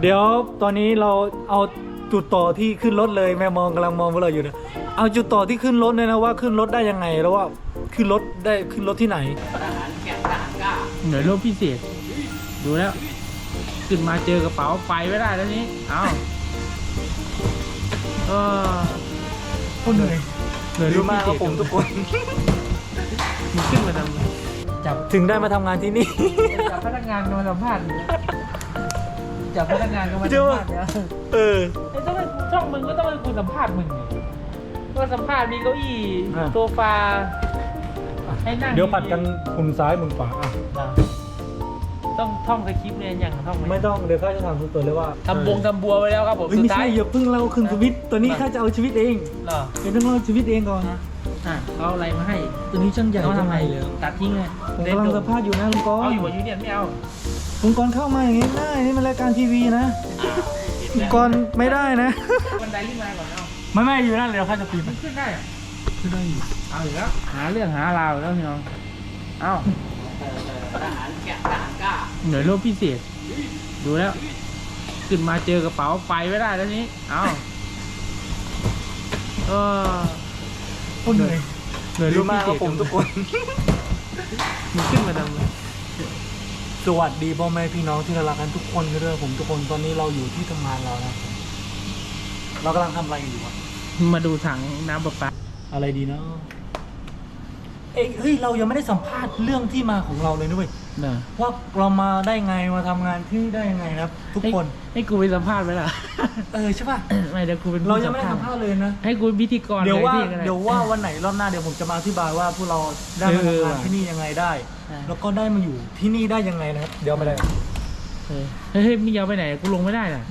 เดี๋ยวตอนนี้เราเอาจุดต่อที่ขึ้นรถเลยแม่มองกำลังมองพวกเราอยู่นะเอาจุดต่อที่ขึ้นรถเลยนะว่าขึ้นรถได้ยังไงแล้วว่าขึ้นรถได้ขึ้นรถที่ไหนหน่วยรบพิเศษดูแล้วขึ้นมาเจอกระเป๋าไปไม่ได้แล้วนี้เอาเออคนเหนื่อยหน่วยรรู้บมาพิกเศษครับผมทุกคนมึงขึ้นมาทำไมจับถึงได้มาทำงานที่นี่จับพนักงานมาสัมภาษณ์ อยู่นะจับพนักงานก็มาเดี๋สัยวมภาษณ์เนี่ยเออไอ้ต้องให้ช่องมึงก็ต้องให้กูสัมภาษณ์มึงไงก็สัมภาษณ์มีเก้าอี้อะ โซฟาให้นั่งเดี๋ยวผัดกันหมุนซ้ายหมุนขวาอะอะต้องท่องสคริปต์เนี่ยอย่างท่องหไม่ต้องเดี๋ยวข้าจะถามทุกตัวเลยว่าทำบงทำบัวไว้แล้วครับผมเฮ้ยสุไม่ดท้าใช่ยอย่าเพิ่งเล่าขึ้นชีวิตตัวนี้อะข้าจะเอาชีวิตเองเหรอเดี๋ยวต้องเล่าชีวิตเองก่อน อะเอาอะไรมาให้ตัวนี้ช่างใหญ่เอาจัทำงไมไงเลยตัดทิ้งเลยผมกำลังสัมภาษณ์อยู่นะลุงกรเอาอยู่กับยูเนียนไม่เอา ลุงกรเข้ามาอย่างงี้ได้นี่มันรายการทีวีนะลุงกรไม่ได้นะบันไดขึ้นมาก่อนเอาไม่ไม่อยู่นั่นเลยข้าจะปีนไปมันขึ้นได้อะขึ้นได้อยู่เอาอีกแล้วหาเรื่องหาราวอีกแล้วพี่น้องเอ้าหน่วยรบพิเศษ ดูแล้ว ขึ้นมาเจอกระเป๋าไปไม่ได้แล้วนี้ เอาเออคนเหนื่อยหน่วยรรู้บมาพิกเศครับษผมทุกคนมึงขึ้นมาทำไม สวัสดีพ่อแม่พี่น้องที่รักกันทุกคนด้วยผมทุกคนตอนนี้เราอยู่ที่ทำงานเรานะเรากำลังทำอะไรอยู่วะมาดูถังน้ำประปาอะไรดีเนาะเอ้ยเฮ้ยเรายังไม่ได้สัมภาษณ์เรื่องที่มาของเราเลยนะเว้ยเนอะว่าเรามาได้ไงมาทำงานที่ได้ยังไงนะครับ ทุกคน ให้ให้กูไปสัมภาษณ์ไหมล่ะ เออใช่ป่ะไม่เดี๋ยวกูเป็นผู้เรายังไม่ได้สัมภาษณ์เลยนะให้กูเป็นพิธีกรเดี๋ยวว่าลก็ไเดี๋ยวว่าวันไหนรอบหน้าเดี๋ยวผมจะมาอธิบายว่าพวกเราได้มาเออทำงานที่นี่ยังไงได้ใช่ แล้วก็ได้มาอยู่ที่นี่ได้ยังไงนะครับ เดี๋ยวไปเลยเออเฮ้ยเฮ้ยมึงยาวไปไหนกูลงไม่ได้น่ะ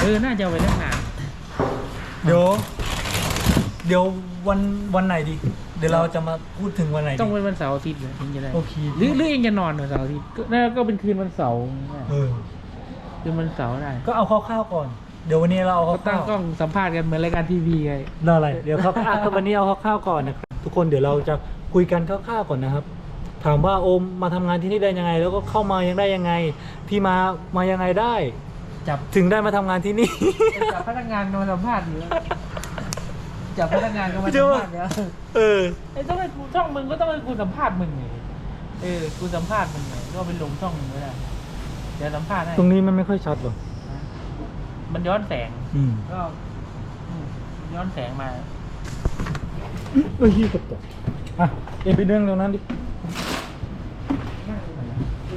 เออน่าจะเอาไปตั้งนานเดี๋ยว เดี๋ยววันวันไหนดี เดี๋ยวเราจะมาพูดถึงวันไหนดีต้องเป็นวันเสาร์อาทิตย์เลยถึงจะได้โอเคหรือหรือเองจะนอนวันเสาร์อาทิตย์ก็น่าก็เป็นคืนวันเสาร์เออคืนวันเสาร์ได้ก็เอาคร่าวๆก่อน เดี๋ยววันนี้เราเอาก็ตั้งคกล้ร่าวองสัมภาษณ์กันเหมือนรายการทีวีไงๆเราอะไรเดี๋ยวคร่าวๆอะก็วันนี้เอาคร่าวๆก่อนนะครับ ทุกคนเดี๋ยวเราจะคุยกันคร่าวๆก่อนนะครับ ถามว่าโอมมาทำงานที่นี่ได้ยังไง แล้วก็เข้ามายังได้ยังไง ที่มามายังไงได้ จับถึงได้มาทำงานที่นี่ จับพนักงานมาสัมภาษณ์อยู่แล้วจับพนักงานก็มาเดี๋สัยวมภาษณ์เนี่ยเออ ไอ้ต้องให้กูช่องมึงก็ต้องให้กูสัมภาษณ์มึงไงเออกูสัมภาษณ์มึงไงก็ไปลงช่องมึงไม่ได้เดี๋ยวสัมภาษณ์ให้ตรงนี้มันไม่ค่อยชัดหรอกมันย้อนแสงอืม ก็อืมย้อนแสงมา เอ้ยยี่กดตกอะเอ็นไปเรื่องตรงนั้นดิ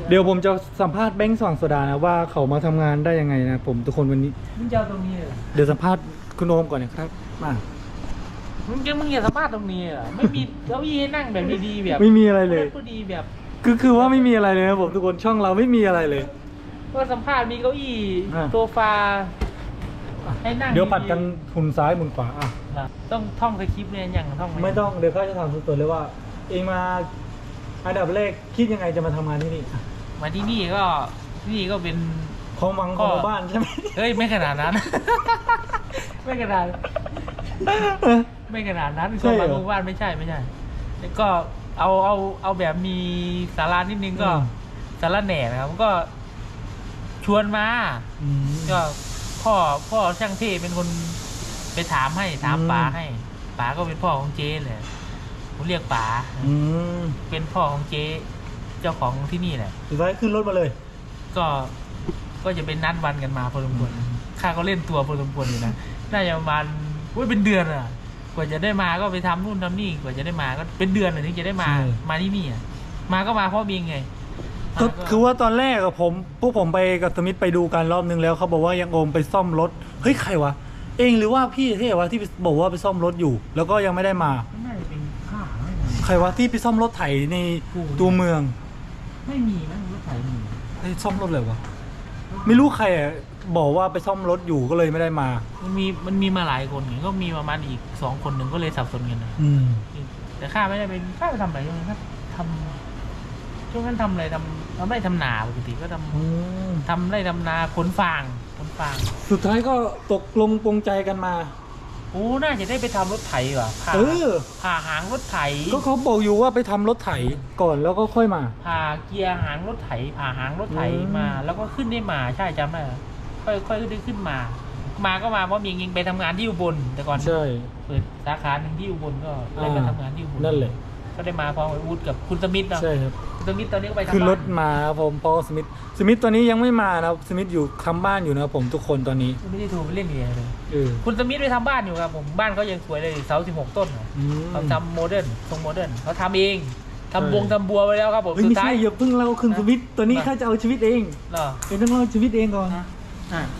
เดี๋ยวผมจะสัมภาษณ์แบงค์สว่างโซดานะว่าเขามาทำงานได้ยังไงนะผมทุกคนวันนี้ มึงจะเอาตรงนี้เลยเหรอเดี๋ยวสัมภาษณ์คุณโอมก่อนนะครับมามึงจะมึงอย่าสัมภาษณ์ตรงนี้เหรอไม่มีเก้าอี้ให้นั่งแบบดีๆแบบไม่มีอะไรเลย ผู้ดีแบบคือคือว่าไม่มีอะไรเลยนะผมทุกคนช่องเราไม่มีอะไรเลย ก็สัมภาษณ์มีเก้าอี้อะ โซฟา ให้นั่งเดี๋ยวผัดกันๆหมุนซ้ายหมุนขวาอะอะต้องท่องสคริปต์เนี่ยอย่างท่องหไม่ต้องเดี๋ยวข้าจะถามสุดตัวเลยว่า เองมาอันดับแรกคิดยังไงจะมาทำงานที่นี่อะมาที่นี่ก็ที่นี่ก็เป็น ของมังของหมู่บ้านใช่ไหม เฮ้ย ไม่ขนาดนั้น ไม่ขนาด ไม่ขนาดนั้นใช่ชาวเหรอบ้านหมู่บ้านไม่ใช่ไม่ใช่แล้วก็เอาเอาเอาแบบมีสารานิดนึงก็อืม สาระแหน่นะครับก็ชวนมา อืมก็ พ่อพ่อช่างเท่เป็นคนไปถามให้ถามอืมป๋าให้ป๋าก็เป็นพ่อของเจ๊เลยผมเรียกป๋าอืมเป็นพ่อของเจ๊เจ้าของที่นี่แหละสุดท้ายขึ้นรถมาเลย ก็ก็จะเป็นนัดวันกันมาพอสมควรอืมข้าก็เล่นตัวพอสมควรอยู่นะน่าจะประมาณอุ้ยเป็นเดือนอะ กว่าจะได้มาก็ไปทำนู่นทำนี่กว่าจะได้มาก็เป็นเดือนเลยถึงจะได้มามาที่นี่อะมาก็มาเพราะบิงไง ก็มาคือว่าตอนแรกอะผมพวกผมไปกับสมิธไปดูกันรอบนึงแล้วเขาบอกว่ายังโอมไปซ่อมรถเฮ้ยใครวะเองหรือว่าพี่เท่วะที่บอกว่าไปซ่อมรถอยู่ แล้วก็ยังไม่ได้มา น่าจะเป็นข้าไม่ใครวะที่ไปซ่อมรถไถในตัวเมืองไม่มีนะรถไถมีเฮ้ยซ่อมรถเลยวะไม่รู้ใครอะบอกว่าไปซ่อมรถอยู่ก็เลยไม่ได้มา มันมีมันมีมาหลายคนไงก็มีประมาณอีกสองคนหนึ่งก็เลยสับสนกันนะอืม แต่ข้าไม่ได้เป็นข้าไปทำอะไรช่วงนั้นครับทำช่วงนั้นทำอะไรทำ ทำไร่ทำนาปกติก็ทำอืมทำไร่ทำนาขนฟางขนฟาง สุดท้ายก็ตกลงปรงใจกันมาโกอ้น่าจะได้ไปทำรถไถว่ะผ่าเออ ผ่าหางรถไถก็เขาบอกอยู่ว่าไปทำรถไถก่อนแล้วก็ค่อยมา ผ่าเกียร์หางรถไถผ่าหางรถไถอืม มา แล้วก็ขึ้นได้มาใช่จำได้ค่อยค่อยได้ขึ้นมา มาก็มาเพราะมียิงไปทำงานที่อุบลแต่ก่อนใช่ เปิดสาขาหนึ่งที่อุบลก็ได้ไปทำงานที่อุบลนั่นแหละ ก็ได้มาพร้อมกับวุฒิกับคุณสมิธเนาะใช่ครับคุณสมิธตอนนี้ก็ไปทำขึ้นรถบ้านมาครับผมเพอสมิธสมิธตอนนี้ยังไม่มานะครับสมิธอยู่ทำบ้านอยู่นะครับผมทุกคนตอนนี้ไม่ได้โทรไปเล่นเลยเลยเออคุณสมิธไปทำบ้านอยู่ครับผมบ้านเขายังสวยเลยเสาสิบหกต้นน่ะอืมเขาทำโมเดิร์นทรงโมเดิร์นเขาทำเองทำบงใช่ทำบัวไว้แล้วครับผมเฮ้ยสุดไม่ท้าใช่ย อย่าเพิ่งเล่าขึ้นสมิธตัวนี้มาข้าจะเอาชีวิตเองเหรอ เป็นต้องเล่าชีวิตเองก่อนอะ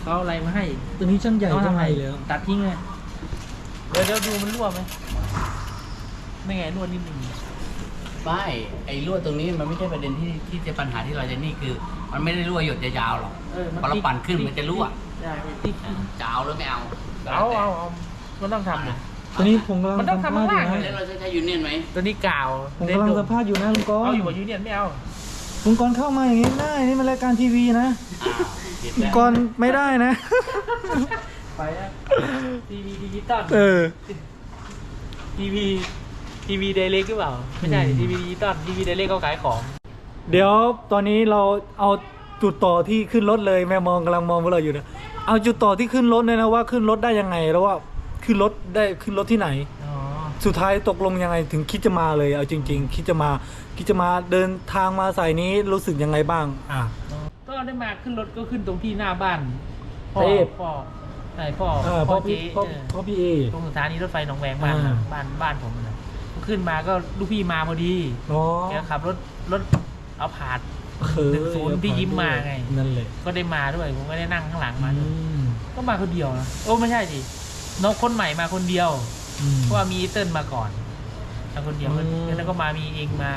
เขาเอาอะไรมาให้ตัวนี้ช่างใหญ่เขาช่างทำใหไงญ่แล้วตัดทิ้งเลยเดี๋ยวเดี๋ยวดูมันรั่วไหมไม่ไงรั่วนิดนึง ไม่ไอ้รั่วตรงนี้มันไม่ใช่ประเด็นที่ที่จะปัญหาที่เราจะนี่คือ มันไม่ได้รั่วหยดยาวๆหรอกเออพอเราปั่นขึ้นมันจะรั่วใช่ติ๊กจะเอาหรือไม่เอาเอาเอาเอามันต้องทำเลยตัวนี้ผมกำลังมันต้องสัมภาษณ์อยู่ทำข้างล่าง แล้วนะเราจะใช้ยูเนียนไหมตัวนี้กาวผมกำลังสัมภาษณ์อยู่นะลุงกรเอาณ์อยู่กับยูเนียนไม่เอาลุงกรณ์เข้ามาอย่างนี้ไม่ได้นี่มันรายการทีวีนะอ้าวผิดลุแล้งวกรณ์ไม่ได้นะ ไปนะทีวีดิจิตอลเออทีวี ทีวีเดเล็กหรือเปล่า ไม่ใช่อืมทีวีดิจิตอลทีวีเดเล็กเขาขายของ เดี๋ยวตอนนี้เราเอาจุดต่อที่ขึ้นรถเลยแม่มองกำลังมองพวกเราอยู่นะเอาจุดต่อที่ขึ้นรถเลยนะว่าขึ้นรถได้ยังไงแล้วว่าขึ้นรถได้ขึ้นรถที่ไหนอ๋อสุดท้ายตกลงยังไงถึงคิดจะมาเลยเอาจริง ๆ คิดจะมาคิดจะมาเดินทางมาสายนี้รู้สึกยังไงบ้าง อะก็ได้มาขึ้นรถก็ขึ้นตรงที่หน้าบ้านพ่อเทพพ่อใช่พ่อเออพ่พ่ออพี่เจ๊พ่อเออพ่อพี่เอตรงสถานีรถไฟหนองแวงบ้านอ่าบ้านบ้านผมนะก็ ขึ้นมาก็ลูกพี่มาพอดีอ๋อแกขับรถรถเอาผาดเคยหนึ่งศูนย์ที่ยิ้มมาไงนั่นแหละก็ได้มาด้วยผมก็ได้นั่งข้างหลังมาอืมก็มาคนเดียวนะโอ้ไม่ใช่สิน้องคนใหม่มาคนเดียวอืมเพราะว่ามีเติ้ลมาก่อนมาคนเดียวอืมแล้วก็มามีเองมา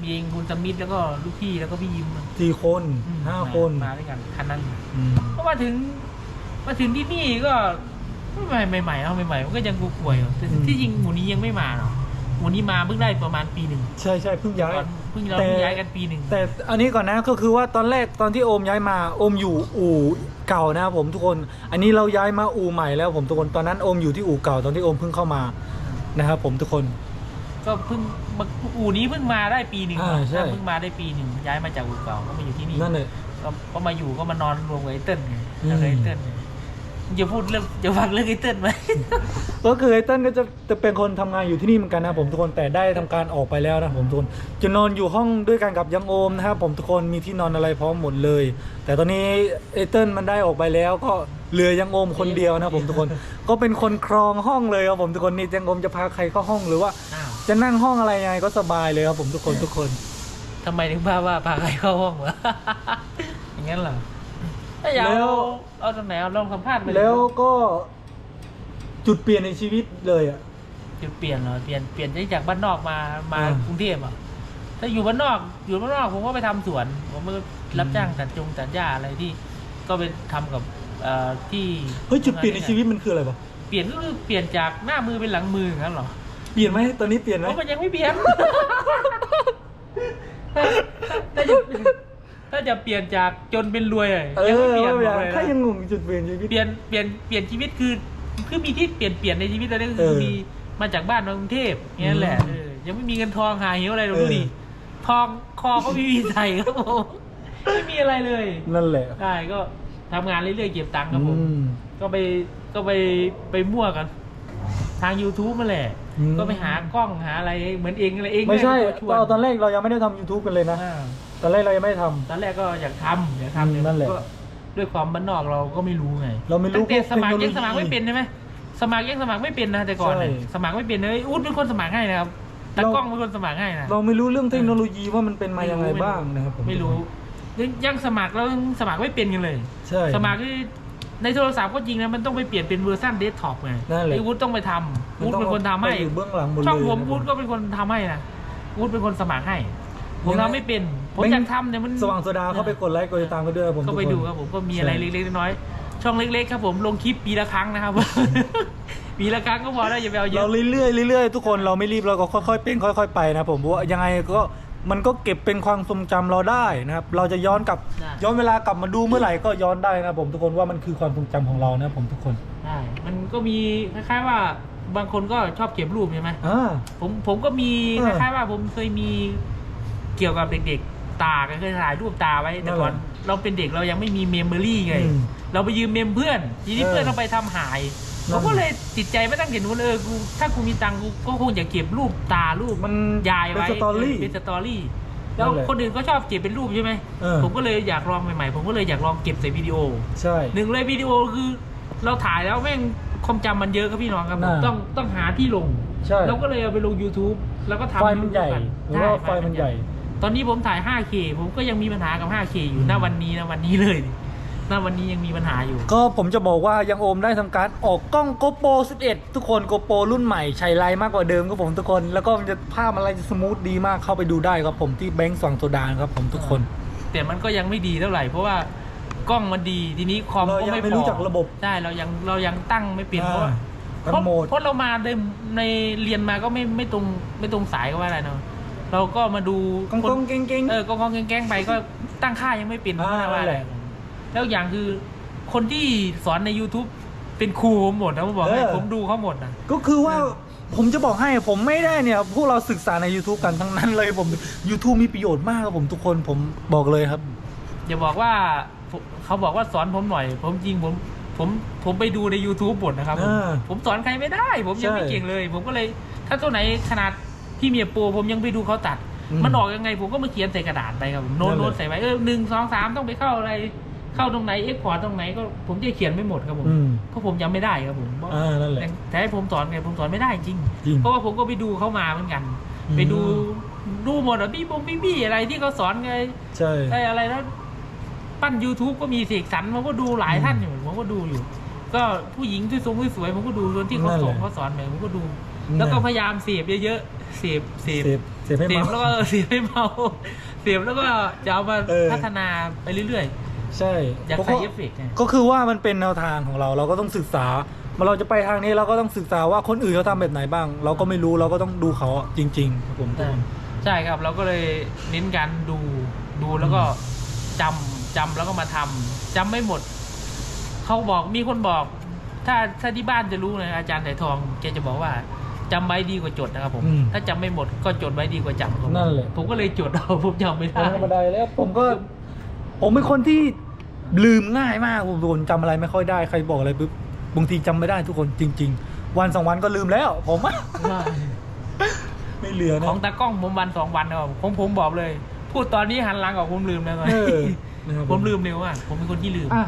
มีเองคุณสมิธแล้วก็ลูกพี่แล้วก็พี่ยิ้มสี่คนอืมห้ามาคนมาด้วยกันคันนั้นอืมก็มาถึงมาถึงที่นี่ก็ใหม่ใหม่ๆเอาใหม่ๆมันก็ยังกลัวๆอยู่แต่ที่จริงหมูนี้ยังไม่มาหรอก หมูนี้มาเพิ่งได้ประมาณปีหนึ่งใช่ใช่เพิ่งย้ายก่อนเพิ่งเราแต่ เพิ่งย้ายกันปีหนึ่งแต่อันนี้ก่อนนะก็คือว่าตอนแรกตอนที่โอมย้ายมาโอมอยู่อู่เก่านะครับผมทุกคน อันนี้เราย้ายมาอู่ใหม่แล้วผมทุกคนตอนนั้นโอมอยู่ที่อู่เก่าตอนที่โอมเพิ่งเข้ามานะครับผมทุกคน ก็เพิ่งมาอู่นี้เพิ่งมาได้ปีหนึ่งอ่าใช่ เพิ่งมาได้ปีหนึ่งย้ายมาจากอู่เก่าก็มาอยู่ที่นี่นั่นเลย ก็ก็มาอยู่ก็มานอนรวมกับไอ้เติ้ลไงอืม แล้วก็ไอ้เติ้ลไงจะพูดเรื่องจะฟังเรื่องไอ้เติ้ลไหม ก็คือไอ้เต้นก็จะจะเป็นคนทำงานอยู่ที่นี่เหมือนกันนะผมทุกคนแต่ได้ทำการออกไปแล้วนะผมทุกคนจะนอนอยู่ห้องด้วยกันกับยังโอมนะครับผมทุกคนมีที่นอนอะไรพร้อมหมดเลย แต่ตอนนี้ไอ้เติ้ลมันได้ออกไปแล้ว ก็เหลือยังโอมคนเดียวนะผมทุกคน ก็เป็นคนครองห้องเลยครับผมทุกคนนี่ยังโอมจะพาใครเข้าห้องหรือว่า อ้าวจะนั่งห้องอะไรยังไงก็สบายเลยครับผมทุกคนทุกคน ทำไมถึงพาว่าพาใครเข้าห้องวะ อย่างนั้นเหรอถ้าอยากแล้เอาว เอาตรงไหนเอาลองสัมภาษณ์ไปเยแล้วก็จุดเปลี่ยนในชีวิตเลยอะ จุดเปลี่ยนเหรอเปลี่ยนเปลี่ยนจากบ้านนอกมามาอ่า กรุงเทพอะถ้าอยู่บ้านนอกอยู่บ้านนอกผมก็ไปทำสวนผมก็รับจ้างตัดจงตัดหญ้าอะไรที่ ก็ไปทำกับเอ่อที่เฮ้ยจุดเปลี่ยนในชีวิตมันคืออะไรปะเปลี่ยนก็คือเปลี่ยนจากหน้ามือเป็นหลังมืออย่างนั้นเหรอ เปลี่ยนไหมตอนนี้เปลี่ยนไหมเพราะมันยังไม่เปลี่ยนถ้าถ้าจะ ถ้าจะเปลี่ยนจากจนเป็นรวยอะเอยังไม่อเปลี่ยนว่าบอกเลยถ้ายังนะงงจุดเปลี่ยนชีวิต เปลี่ยนเปลี่ยนเปลี่ยนชีวิตคือคือมีที่เปลี่ยนเปลี่ยนในชีวิตตอนนี้ก็เอคืออมีมาจากบ้านมากรุงเทพอย่างนั้นแหละอืมเออยังไม่มีเงินทองหาเหวอะไรหรอกเออ ดูดิทองคอก็ไม่มีใส่ครับผมไม่มีอะไรเลยนั่นแหละใช่ก็ทำงานเรื่อยๆเก็บตังค์ครับผม อืม ก็ไปก็ไปไปมั่วกัน ทาง YouTube มาแหละ อืม ก็ไปหากล้องหาอะไรเหมือนเองอะไรเองไม่ใช่เนี่ยเป็นคชวนตอนตอนแรกเรายังไม่ได้ทำ YouTube กันเลยนะ อ่า ตอนแรกเรายังไม่ได้ทำ ตอนแรกก็อยากทำอยากอืมทำนั่นแหละ ก็ด้วยความบ้านนอกเราก็ไม่รู้ไงเราไม่รู้ตั้งแต่สมัครพวกยังสมัครไม่เป็นใช่ไหมสมัครยังสมัครไม่เป็นนะแต่ก่อนเนี่ยใช่สมัครไม่เป็นเลยอุ๊ดเป็นคนสมัครให้นะครับตากล้องเป็นคนสมัครให้นะ เราไม่รู้เรื่องเทคโนโลยีว่ามันเป็นมายังไงบ้างนะครับผมไม่รู้ยังยังสมัครแล้วยังสมัครไม่เป็นกันเลย ใช่ สมัครที่ในโทรศัพท์ก็จริงนะมันต้องไปเปลี่ยนเป็นเวอร์ชันเดสก์ท็อปไงนั่นแหละ ไอ้วุฒิต้องไปทำวุฒิเป็นคนทำให้ไปอยู่เบื้องหลังหมดเลยช่องผมนะวุฒิก็เป็นคนทำให้นะวุฒิเป็นคนสมัครให้ ผมยังไงทำไม่เป็น ผมไม่อยากทำเนี่ยมันสว่างโซดาเข้าไปกดไลค์กดติดตามกันด้วยครับผมก็ไปทุดูนครับผมก็มีอะไรใช่เล็กๆน้อยๆช่องเล็กๆครับผมลงคลิปปีละครั้งนะครับปีละครั้งก็พอแล้วอย่าไปเอาเยเราอะเรื่อยๆเรื่อยๆทุกคนเราไม่รีบเราก็ค่อยๆเป็นค่อย ๆ ไปนะผมเพราะว่ายังไงก็มันก็เก็บเป็นความทรงจำเราได้นะครับ เราจะย้อนกลับได้ย้อนเวลากลับมาดูเมื่อไหร่ก็ย้อนได้นะครับผมทุกคนว่ามันคือความทรงจำของเรานะครับผมทุกคนใช่มันก็มีคล้ายๆว่าบางคนก็ชอบเก็บรูปใช่ไหมอ่าผมผมก็มีเอคอล้ายๆว่าผมเคยมีเกี่ยวกับเด็กๆ ตาก็เคยถ่ายรูปตาไว้แต่ก่อนนั่นแหละเราเป็นเด็กเรายังไม่มีเมมโมรี่ไงอืมเราไปยืมเมมเพื่อนทีนี้เออเพื่อนเราไปทำหายนั่นผมก็เลยติดใจไม่ตั้งเห็นว่าเออกูถ้ากูมีตังค์กูก็คงจะเก็บรูปตารูปมันยายไว้เป็นสตอรี่เป็นสตอรี่แล้วนั่นแหละคนอื่นก็ชอบเก็บเป็นรูปใช่ไหมเออผมก็เลยอยากลองใหม่ๆผมก็เลยอยากลองเก็บใส่วิดีโอใช่หนึ่งเลยวิดีโอคือ เราถ่ายแล้วแม่งความจำมันเยอะครับพี่น้องครับผมน่าต้องต้องหาที่ลงใช่เราก็เลยเอาไปลง YouTube แล้วก็ทำไฟล์มันใหญ่กันหรือว่าช่ไฟล์มันใหญ่ ตอนนี้ผมถ่าย 5K ผมก็ยังมีปัญหากับ 5K อยู่ณวันนี้นะวันนี้เลยณวันนี้ยังมีปัญหาอยู่ ก็ผมจะบอกว่ายังโอมได้ทำการออกกล้อง GoPro 11 ทุกคน GoPro รุ่นใหม่ใช้ไลน์มากกว่าเดิมครับผมทุกคน แล้วก็มันจะภาพอะไรจะสมูทดีมากเข้าไปดูได้ครับผมที่แบงค์สว่างโซดาครับผมทุกคน แต่มันก็ยังไม่ดีเท่าไหร่เพราะว่ากล้องมันดีทีนี้คอมเราก็ยังไม่ไม่พรู้อจักระบบใช่เรายังเรายังตั้งไม่เป็นเพราะว่าตั้งเพราะโหมดเพราะเรามาในในเรียนมาก็ไม่ไม่ตรงไม่ตรงสายก็ว่าอะไรเนาะ เราก็มาดูกล้องคนกล้องเก่งๆเออกองกองแกล้งๆไปก็ตั้งค่ายังไม่เป็นอ่าเพราะว่านั่อะนไรแหละแล้วอย่างคือคนที่สอนใน YouTube เป็นครูผมหมดนะผมบอกให้เออผมดูเขาหมดนะก็คือว่าผมจะบอกให้ผมไม่ได้เนี่ย พวกเราศึกษาใน YouTube กันทั้งนั้นเลยผม YouTube มีประโยชน์มากครับผมทุกคนผมบอกเลยครับ อย่าบอกว่าผมเขาบอกว่าสอนผมหน่อย ผมจริงผมผมผมไปดูใน YouTube หมดนะครับผมอ่าผมสอนใครไม่ได้ ผมยังไม่ใช่เก่งเลย ผมก็เลย ถ้าตัวไหนขนาด พี่เมียโปรผมยังไปดูเขาตัดอืมมันออกยังไงผมก็มาเขียนใส่กระดาษไปครับผมโน้ตนั่นแหละโน้ตใส่ไว้เออหนึ่งสองสามต้องไปเข้าอะไรเข้าตรงไหนเอ็กพอร์ตตรงไหนก็ผมจะเขียนไม่หมดครับผมอืมเพราะผมยังไม่ได้ครับผมอ่านั่นแหละแต่ให้ผมสอนไงผมสอนไม่ได้จริงจริง เพราะว่าผมก็ไปดูเขามาเหมือนกันอืมไปดูดูหมดอะพี่บงพี่บี้อะไรที่เขาสอนไงใช่ไอ้อะไรนะปั้น YouTube ก็มีเสกสรรผมก็ดูหลายท่านอยู่ผมก็ดูอยู่ ก็ผู้หญิงที่ทรงสวยๆผมก็ดูส่วนที่เขานั่นสแหอนละเขาสอนไปผมก็ดูนั่น แล้วก็พยายามเสพเยอะๆเสพเสพเสพเสพให้เสพเมา แล้วก็เสพให้เมาเสพแล้วก็จะเอามาเออ พัฒนาไปเรื่อย ใช่ๆอยากเพใส่ราะเอฟเฟกต์ไง ก็คือว่ามันเป็นแนวทางของเราเราก็ต้องศึกษาเมื่อเราจะไปทางนี้เราก็ต้องศึกษาว่าคนอื่นเขาทำแบบไหนบ้าง เราก็ไม่รู้เราก็ต้องดูเขาจริงๆครับผมทุกใช่คนใช่ครับเราก็เลยเน้นการดูดูแล้วก็จำจำแล้วก็มาทำจำไม่หมด เขาบอกมีคนบอก ถ้าถ้าที่บ้านจะรู้นะอาจารย์สายทองแกจะบอกว่า จำไว้ดีกว่าจดนะครับผม อืมถ้าจำไม่หมดก็จดไว้ดีกว่าจำครับผมนั่นแหละ ผมก็เลยจดเอาผมจำไม่ธรได้รมดาแล้ว ผมก็ผมเป็นคนที่ลืมง่ายมากผมเป็นคนจำอะไรไม่ค่อยได้ใครบอกอะไรปุ๊บบางทีจำไม่ได้ทุกคนจริง ๆ วันสองวันก็ลืมแล้ว ผมอะ ไม่เหลือนะของตากล้องผมวันสองวันนะครับผมผมบอกเลย พูดตอนนี้หันหลังออกผมลืมแล้วตอนเอนี้อนะครับผมลืมเร็วมากผมเป็นคนที่ลืม อะ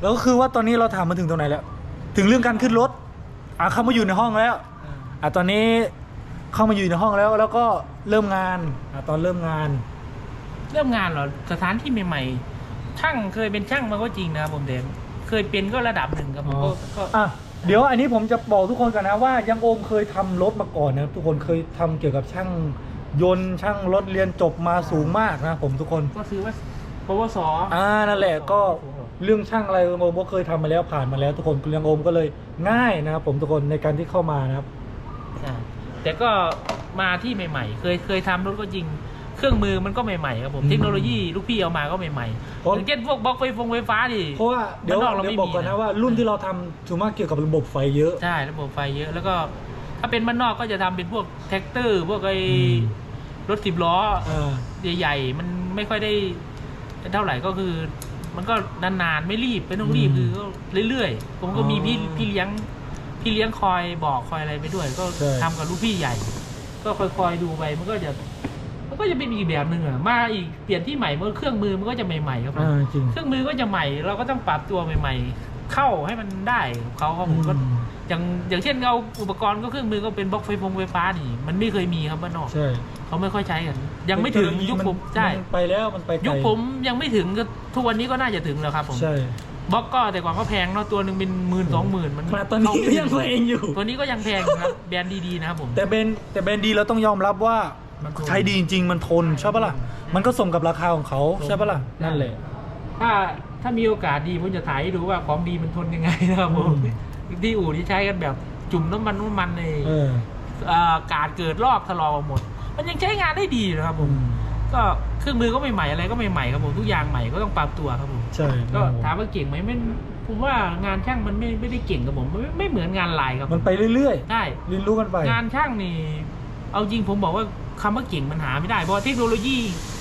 แล้วก็คือว่าตอนนี้เราถามมาถึงตรงไหนแล้ว ถึงเรื่องการขึ้นรถอะเข้ามาอยู่ในห้องแล้ว อะตอนนี้เข้ามาอยู่ในห้องแล้วแล้วก็เริ่มงานอะตอนเริ่มงาน เริ่มงานเหรอสถานที่ใหม่ๆช่างเคยเป็นช่างมาก็จริงนะครับผมเดนเคยเป็นก็ระดับหนึ่งครับผมก็ก็อะเดี๋ยวอันนี้ผมจะบอกทุกคนกันนะว่ายังโอมเคยทำรถมาก่อนนะครับทุกคนเคยทำเกี่ยวกับช่างยนต์ช่างรถเรียนจบมาสูงมากนะผมทุกคน ก็ซื้อว่าปวสอ่านั่นแหละก็เรื่องช่างอะไรโอมก็เคยทำมาแล้วผ่านมาแล้ว ทุกคนยังโอมก็เลยง่ายนะครับผมทุกคนในการที่เข้ามานะครับใช่ แต่ก็มาที่ใหม่ๆ เคยเคยทำรถก็จริง เครื่องมือมันก็ใหม่ๆครับผมอืมเทคโนโลยีลูกพี่เอามาก็ใหม่ๆเพราะอย่างเช่นพวกบล็อกไฟฟงไฟฟ้าดิเพราะว่าเดี๋ยวบ้านนอกเราเดี๋ยวไม่บอกมีก่อนนะนะว่ารุ่นที่เราทำส่วนมากเกี่ยวกับระบบไฟเยอะ ใช่ระบบไฟเยอะแล้วก็ถ้าเป็นบ้านนอกก็จะทำเป็นพวกแท็กเตอร์พวกไอ้อืมรถสิบล้ออ่าใหญ่ๆ มันไม่ค่อยได้เท่าไหร่ก็คือ มันก็นานๆ ไม่รีบไม่ต้องรีบอืมคือก็เรื่อยๆ ผมก็มีพี่อ๋อพี่เลี้ยง พี่เลี้ยงคอยบอกคอยอะไรไปด้วย ก็ใช่ ทำกับลูกพี่ใหญ่ ก็คอยๆดูไปมันก็จะมันก็จะเป็นอีกแบบหนึ่งอะมาอีกเปลี่ยนที่ใหม่มันเครื่องมือมันก็จะใหม่ๆครับผม อ่าจริง เครื่องมือก็จะใหม่ เราก็ต้องปรับตัวใหม่ ๆ เข้าให้มันได้ของเขาครับผมก็อืม อย่างอย่างเช่นเอาอุปกรณ์ก็เครื่องมือก็เป็นบล็อกไฟฟงไฟฟ้านี่ มันไม่เคยมีครับบ้านนอกใช่เขาไม่ค่อยใช้กันยังไม่ถึงยุคผมใช่นไปแล้วมันไปไกลยุคผมยังไม่ถึงก็ทุกวันนี้ก็น่าจะถึงแล้วครับผม ใช่ บล็อกก็แต่ก่อนก็แพงเนาะตัวหนึ่งเป็นหมื่นสองหมื่นมันมาตอนนี้ก็ยังแพงอยู่ ตัวนี้ก็ยังแพงครับ แบรนด์ดีๆนะครับผม แต่เบนแต่แบรนด์ดีเราต้องยอมรับว่ามันทน ใช้ดีจริงๆมันทนใช่ปะล่ะมันก็สมกับราคาของเขาใช่ปะล่ะ นั่นแหละ ถ้าถ้ามีโอกาสดีผมจะถ่ายให้ดูว่าของดีมันทนยังไงนะครับผม อืมที่อู่ที่ใช้กันแบบจุ่มน้ำมันน้ำมันในเออ เอ่อการเกิดลอกทะลอกหมด มันยังใช้งานได้ดีอยู่นะครับผอืม ม ก็เครื่องมือก็ใหม่ๆอะไรก็ใหม่ๆครับผมทุกอย่างใหม่ก็ต้องปรับตัวครับผมใช่ก็ครับผมถามว่าเก่งไหมไม่ผมว่างานช่างมันไม่ไม่ได้เก่งกับผมไม่ไม่เหมือนงานลายครับมันไปเรื่อยใช่ๆเรียนรู้กันไป งานช่างนี่เอาจริงผมบอกว่าคำว่าเก่งมันหาไม่ได้เพราะว่าเทคโนโลยี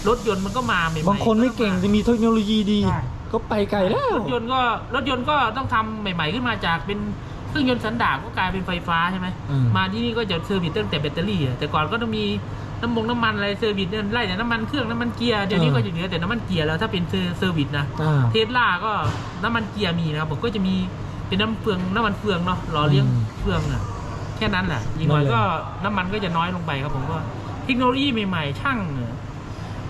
รถยนต์มันก็มาใหม่ๆบางคนไม่เก่งจะมีเทคโนโลยีดีใช่ก็ไปไกลแล้วรถยนต์ก็รถยนต์ก็ต้องทำใหม่ ๆ ขึ้นมาจากเป็นเครื่องยนต์สันดาปก็กลายเป็นไฟฟ้าใช่ไหมอืมมาที่นี่ก็จะเซอร์วิสตั้งแต่แบตเตอรี่อะแต่ก่อนก็ต้องมี น้ำมงน้ำมันอะไรเซอร์วิสเนี่ยไล่แต่น้ำมันเครื่องน้ำมันเกียร์เดี๋ยวนี้ก็จะเหลือแต่น้ำมันเกียร์แล้วถ้าเป็นเซอร์เซอร์วิสนะอ่า เทสลาก็น้ำมันเกียร์มีนะครับผมก็จะมีเป็นน้ำเฟืองน้ำมันเฟืองเนาะหล่อเลี้ยงอืมเฟืองอะแค่นั้นแหละอีกหน่อยนั่นแหละ ก็น้ำมันก็จะน้อยลงไปครับผมก็เทคโนโลยีใหม่ๆช่างเนี่ย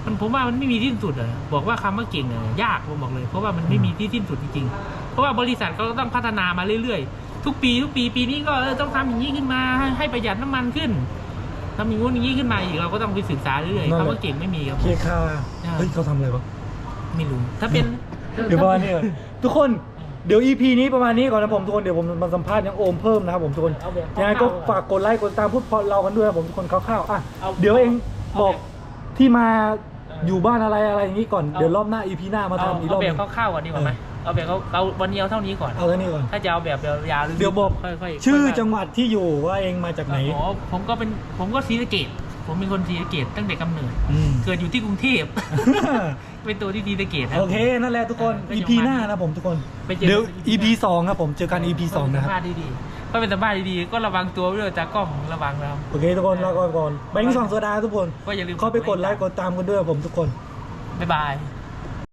มันผมว่ามันไม่มีที่สิ้นสุดอะบอกว่าคำว่าเก่งเนี่ยยากผมบอกเลย เพราะว่ามันไม่มีที่สิ้นสุดจริงๆเพราะว่าบริษัทเขาก็ต้องพัฒนามาเรื่อยๆ ทุกปี ทุกปีปีนี้ก็เออต้องทำอย่างนี้ขึ้นมาให้ให้ประหยัดน้ำมันขึ้น ทำอย่างงู้นอย่างนี้ขึ้นมาอีกเราก็ต้องไปศึกษาเรื่อยนั่นแหละๆคำว่าเก่งไม่มีครับ เคคาใช่เฮ้ยเขาทำอะไรวะไม่รู้ ถ้าเป็นเดี๋ยวประมาณนี้ก่อนทุกคนเดี๋ยว EP นี้ประมาณนี้ก่อนนะผมทุกคนเดี๋ยวผมมาสัมภาษณ์ยังโอมเพิ่มนะครับผมทุกคนเอาแบบยังไงก็คร่าวๆฝากกดไลค์กดติดตามพูดพอเรากันด้วยนะผมทุกคนคร่าวๆอะเอาเดี๋ยวเองเอาบอกแบบที่มาเออออยู่บ้านอะไรอะไรอย่างนี้ก่อนเอาเดี๋ยวรอบหน้า EP หน้ามาเอาทำอีกรเอาอบหแบนึบงคร่าวๆก่อนดีกว่าไหมเอาแบบเขาเอาวันเดียวเท่านี้ก่อนเอาแค่นี้ก่อนถ้าจะเอาแบบยาวๆหรือเดี๋ยวบอกค่อยๆชื่อค่อยๆจังหวัดที่อยู่ว่าเองมาจากไหนอ๋อผมก็เป็นผมก็ศรีสะเกดผมเป็นคนศรีสะเกดตั้งแต่กำเนิดอืมเกิดอยู่ที่กรุงเทพเป็นตัวที่ศรีสะเกดนะโอเคนั่นแหละทุกคนเออก็ EP หน้านะผมทุกคนไปเจอเดี๋ยวกัน EP สองครับผมเจอกัน EP สองนะครับสัมภาษณ์ดีๆ ก็เป็นสัมภาษณ์ดีๆก็ระวังตัวไว้ด้วยจากกล้องระวังนะครับ โอเคทุกคนลาก่อนก่อนแบงค์สองโซดาทุกคนก็อย่าลืมเข้าไปกดไลค์กดตามกันด้วยครับผมทุกคนบ๊ายบาย